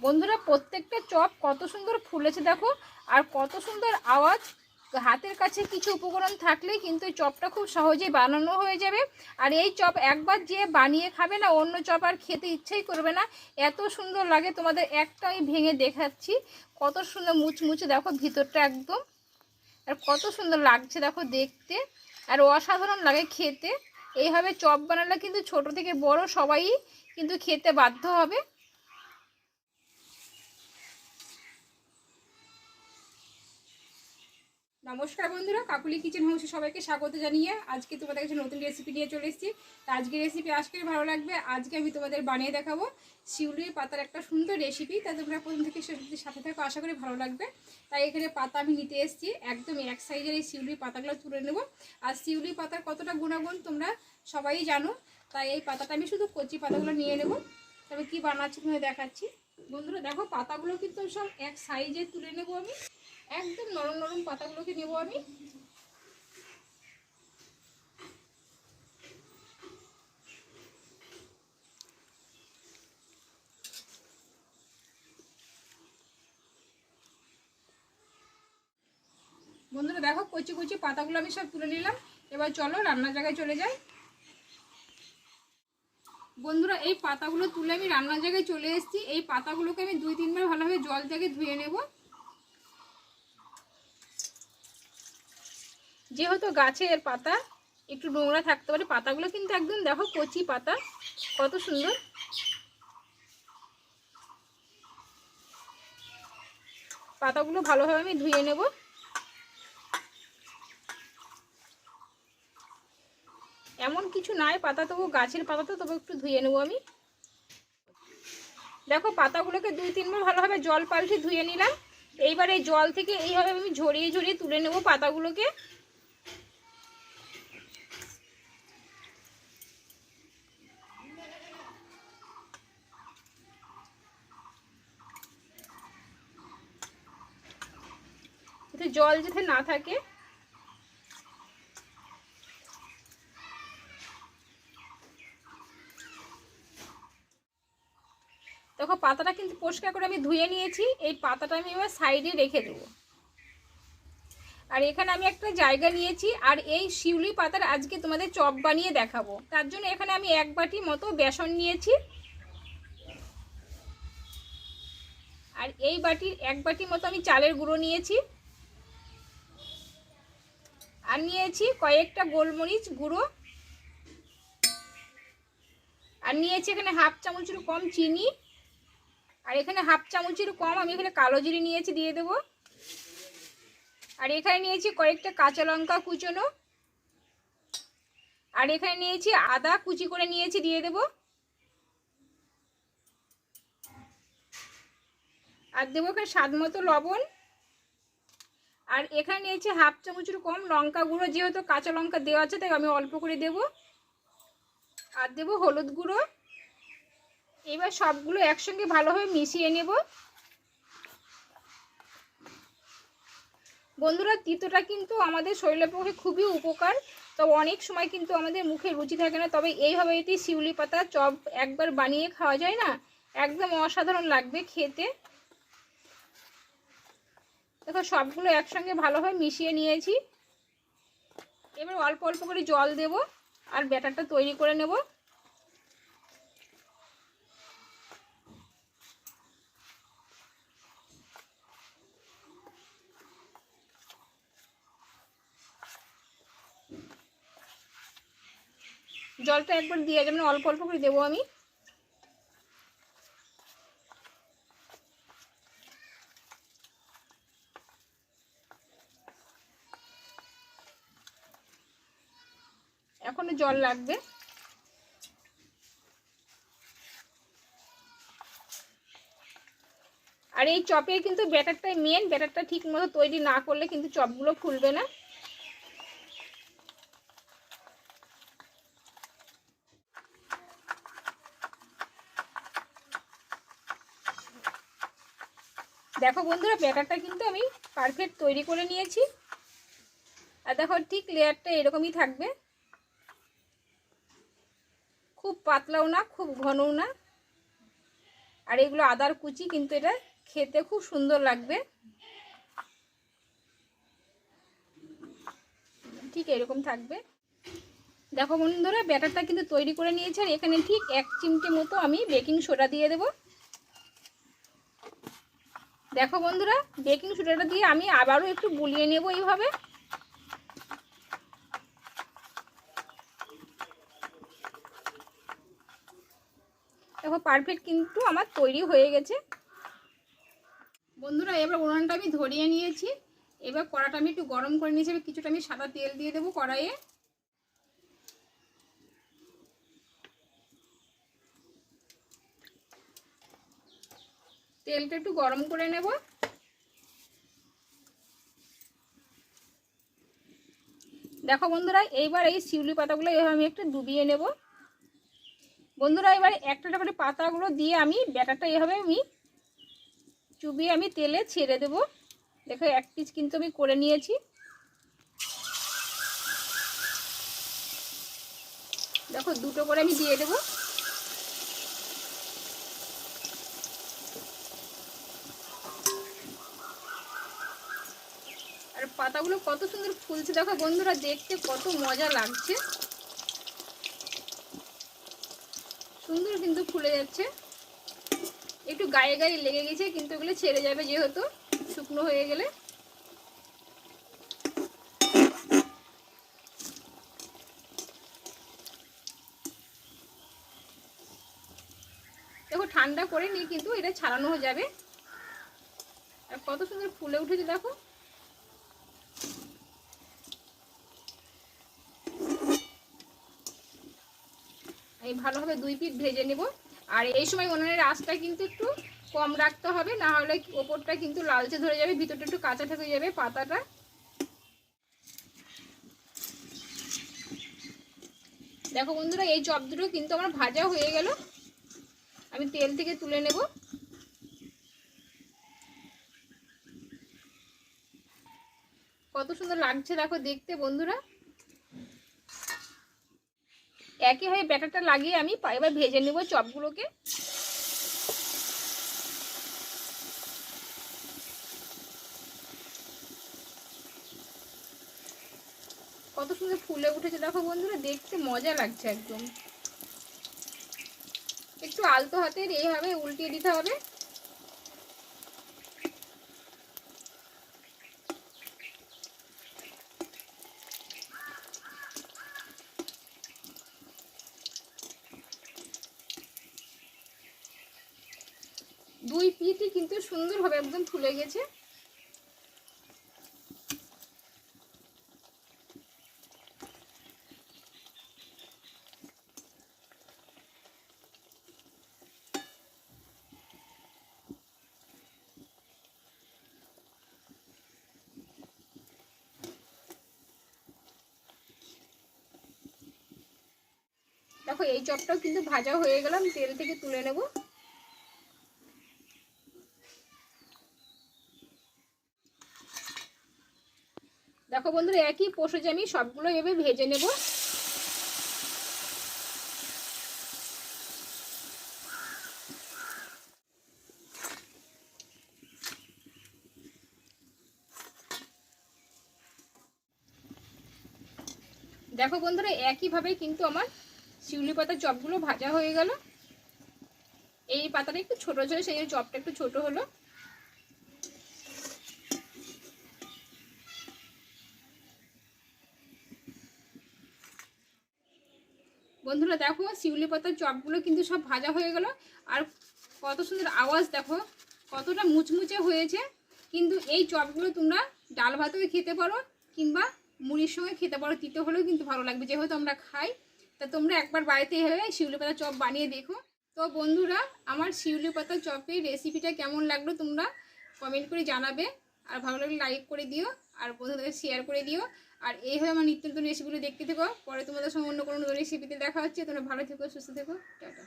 বন্ধুরা, প্রত্যেকটা চপ কত সুন্দর ফুলেছে দেখো, আর কত সুন্দর আওয়াজ। হাতের কাছে কিছু উপকরণ থাকলে কিন্তু এই চপটা খুব সহজেই বানানো হয়ে যাবে। আর এই চপ একবার যে বানিয়ে খাবে না, অন্য চপ আর খেতে ইচ্ছেই করবে না। এত সুন্দর লাগে তোমাদের একটা আমি ভেঙে দেখাচ্ছি। কত সুন্দর মুচমুচে দেখো ভিতরটা একদম। আর কত সুন্দর লাগছে দেখো দেখতে। আর অসাধারণ লাগে খেতে। এইভাবে চপ বানালে কিন্তু ছোট থেকে বড় সবাই কিন্তু খেতে বাধ্য হবে। নমস্কার বন্ধুরা, কাকুলি কিচেন হাউসে সবাইকে স্বাগত জানিয়ে আজকে তোমাদের কাছে নতুন রেসিপি নিয়ে চলে এসেছি। তা আজকের রেসিপি আজকে ভালো লাগবে, আজকে আমি তোমাদের বানিয়ে দেখাবো শিউলির পাতার একটা সুন্দর রেসিপি তা তোমরা প্রথম থেকে সাথে থাকো, আশা করি ভালো লাগবে। তাই এখানে পাতা আমি নিতে এসেছি, একদম এক সাইজের এই শিউলির পাতাগুলো তুলে নেব। আর শিউলির পাতার কতটা গুণাগুণ তোমরা সবাই জানো, তাই এই পাতাটা আমি শুধু কচি পাতাগুলো নিয়ে নেব। তবে কি বানাচ্ছি তোমাদের দেখাচ্ছি। বন্ধুরা, দেখো পাতাগুলো কিন্তু সব এক সাইজে তুলে নেব আমি। একদম নরম নরম পাতাগুলোকে নেব আমি। বন্ধুরা দেখো, কচি কচি পাতাগুলো আমি সব তুলে নিলাম। এবার চলো রান্নার জায়গায় চলে যাই। বন্ধুরা, এই পাতাগুলো তুলে আমি রান্নার জায়গায় চলে এসেছি। এই পাতাগুলোকে আমি দুই তিনবার ভালোভাবে জল থেকে ধুয়ে নেব। যেহেতু গাছের পাতা, একটু নোংরা থাকতে পারে, পাতাগুলো কিন্তু একদম দেখো কচি পাতা, কত সুন্দর। পাতাগুলো ভালোভাবে আমি ধুয়ে নেব। এমন কিছু নাই, পাতা তবু গাছের পাতা তো, তবু একটু ধুয়ে নেব আমি। দেখো পাতাগুলোকে দুই তিনবার ভালোভাবে জল পাল্টে ধুয়ে নিলাম। এইবার এই জল থেকে এইভাবে আমি ঝরিয়ে ঝরিয়ে তুলে নেব পাতাগুলোকে। যাতে জল যাতে না থাকে। দেখো, পাতাটা কিন্তু পরিষ্কার করে আমি ধুয়ে নিয়েছি। এই পাতাটা আমি এবার সাইডে রেখে দেবো। আর এখানে আমি একটা জায়গা নিয়েছি, আর এই শিউলি পাতার আজকে তোমাদের চপ বানিয়ে দেখাবো। তার জন্য এখানে আমি এক বাটি মতো বেসন নিয়েছি। আর এই বাটির এক বাটি মতো আমি চালের গুঁড়ো নিয়েছি। নিয়েছি কয়েকটা গোলমরিচ গুঁড়ো। আর নিয়েছি এখানে হাফ চামচের কম চিনি। আর এখানে হাফ চামচের কম আমি এখানে কালো জিরে নিয়েছি দিয়ে দেবো। আর এখানে নিয়েছি কয়েকটা কাঁচা লঙ্কা কুচোনো। আর এখানে নিয়েছি আদা কুচি করে নিয়েছি দিয়ে দেব। আর দেবো এখানে স্বাদ মতো লবণ। আর এখানে নিয়েছি হাফ চামচের কম লঙ্কা গুঁড়ো, যেহেতু কাঁচা লঙ্কা দেওয়া আছে, তাই আমি অল্প করে দেব। আর দেবো হলুদ গুঁড়ো। এবার সবগুলো একসঙ্গে ভালোভাবে মিশিয়ে নেব। বন্ধুরা, তিতোটা কিন্তু আমাদের শরীরের পক্ষে খুবই উপকার। তবে অনেক সময় কিন্তু আমাদের মুখে রুচি থাকে না, তবে এইভাবে যদি শিউলি পাতা, চপ একবার বানিয়ে খাওয়া যায় না? একদম অসাধারণ লাগবে খেতে। দেখো, সবগুলো একসঙ্গে ভালোভাবে মিশিয়ে নিয়েছি। এবার অল্প অল্প করে জল দেব আর ব্যাটারটা তৈরি করে নেব। জলটা একবার দিয়ে যাবেন অল্প অল্প করে দেবো আমি। এখনও জল লাগবে। আর এই চপে কিন্তু ব্যাটারটাই মেন ব্যাটারটা ঠিক মতো তৈরি না করলে কিন্তু চপগুলো ফুলবে না। দেখো বন্ধুরা, ব্যাটারটা কিন্তু আমি পারফেক্ট তৈরি করে নিয়েছি। আর দেখো ঠিক লেয়ারটা এরকমই থাকবে। খুব পাতলাও না, খুব ঘনও না। আর এগুলো আদার কুচি, কিন্তু এটা খেতে খুব সুন্দর লাগবে। ঠিক এরকম থাকবে। দেখো বন্ধুরা, ব্যাটারটা কিন্তু তৈরি করে নিয়েছে, আর এখানে ঠিক এক চিমটে মতো আমি বেকিং সোডা দিয়ে দেব। দেখো বন্ধুরা, বেকিং সোডাটা দিয়ে আমি আবারও একটু গুলিয়ে নেব এইভাবে। দেখো পারফেক্ট কিন্তু আমার তৈরি হয়ে গেছে। বন্ধুরা, এবার উনানটা আমি ধরিয়ে নিয়েছি। এবার কড়াটা আমি একটু গরম করে নিয়েছি। এবার কিছুটা আমি সাদা তেল দিয়ে দেবো কড়াইয়ে। তেলটা একটু গরম করে নেব। দেখো বন্ধুরা, এইবার এই শিউলি পাতাগুলো এভাবে আমি একটু ডুবিয়ে নেব। বন্ধুরা, এবার একটা করে পাতাগুলো দিয়ে আমি ব্যাটারটা এভাবে আমি চুবিয়ে আমি তেলে ছেড়ে দেব। দেখো, এক পিস কিন্তু আমি করে নিয়েছি। দেখো, দুটো করে আমি দিয়ে দেবো। আর পাতাগুলো কত সুন্দর ফুলছে, দেখো বন্ধুরা, দেখতে কত মজা লাগছে। সুন্দর কিন্তু ফুলে যাচ্ছে। একটু গায়ে গায়ে লেগে গেছে, কিন্তু এগুলো ছেড়ে যাবে যেহেতু, শুকনো হয়ে গেলে। দেখো, ঠান্ডা করে নিয়ে কিন্তু এটা ছাড়ানো যাবে। আর কত সুন্দর ফুলে উঠেছে, দেখো। আমি ভালোভাবে দুই পিঠ ভেজে নেব। আর এই সময় উনুনের আঁচটা কিন্তু একটু কম রাখতে হবে, না হলে ওপরটা কিন্তু লালচে ধরে যাবে, ভিতরটা একটু কাঁচা থেকে যাবে পাতাটা। দেখো বন্ধুরা, এই চপ দুটো কিন্তু আমার ভাজা হয়ে গেল। আমি তেল থেকে তুলে নেব। কত সুন্দর লাগছে দেখো দেখতে বন্ধুরা। একইভাবে ব্যাটারটা লাগিয়ে আমি এবার ভেজে নেব চপগুলোকে। কত সুন্দর ফুলে উঠেছে, দেখো বন্ধুরা, দেখতে মজা লাগছে একদম। একটু আলতো হাতের, এইভাবে উল্টিয়ে দিতে হবে। দুই পিঠই কিন্তু সুন্দরভাবে একদম ফুলে গেছে। দেখো, এই চপটাও কিন্তু ভাজা হয়ে গেলাম তেল থেকে তুলে নেব। দেখো বন্ধুরা, একই পোষে আমি সবগুলো এভাবে ভেজে নেব। দেখো বন্ধুরা একইভাবে কিন্তু আমার শিউলি পাতার চপগুলো ভাজা হয়ে গেল। এই পাতাটা একটু ছোটো ছিল, সেই চপটা একটু ছোট হলো। বন্ধুরা দেখো, শিউলি পাতার চপগুলো কিন্তু সব ভাজা হয়ে গেল। আর কত সুন্দর আওয়াজ দেখো, কতটা মুচমুচে হয়েছে। কিন্তু এই চপগুলো তোমরা ডাল ভাতেও খেতে পারো কিংবা মুড়ির সঙ্গে খেতে পারো, তিতে হলেও কিন্তু ভালো লাগবে, যেহেতু আমরা খাই। তা তোমরা একবার বাড়িতে এভাবে শিউলি পাতা চপ বানিয়ে দেখো। তো বন্ধুরা, আমার শিউলি পাতা চপের রেসিপিটা কেমন লাগল তোমরা কমেন্ট করে জানাবে। আর ভালো লাগলে লাইক করে দিও, আর বন্ধুদের শেয়ার করে দিও। আর এইভাবে আমার নিত্য নতুন রেসিপিগুলো দেখতে থেকো। পরে তোমাদের সঙ্গে অন্য কোনো রেসিপিতে দেখা হচ্ছে। তোমরা ভালো থেকো, সুস্থ থেকো। টাটা।